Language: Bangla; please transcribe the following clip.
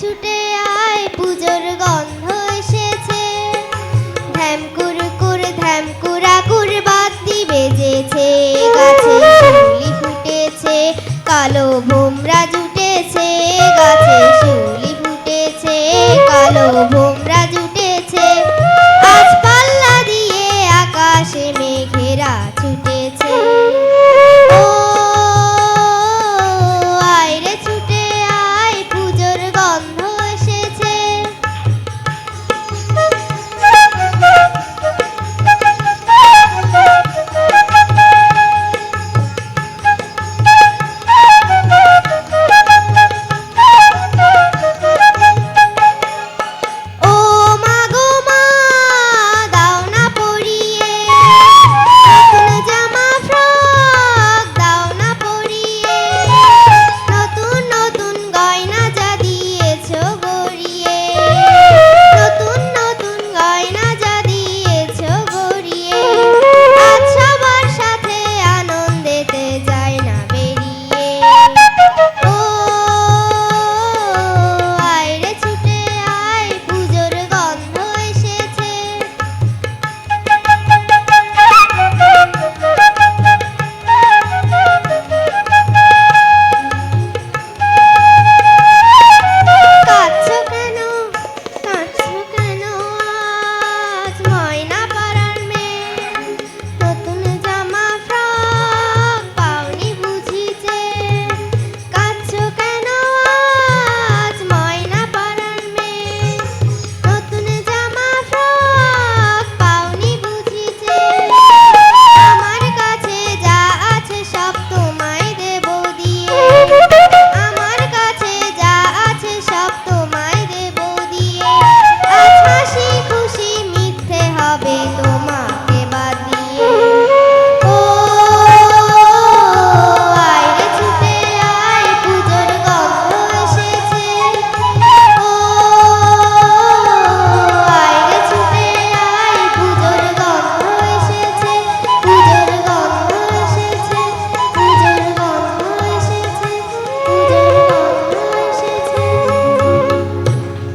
ছুটে আয়, পুজোর গন্ধ এসেছে। ধ্যাম কুর ধ্যামকুরা ধ্যাম কুর বাতি বেজেছে। গাছে শিউলি ফুটেছে, কালো ভোমরা জুটেছে। গাছে শিউলি ফুটেছে, কালো ভোমরা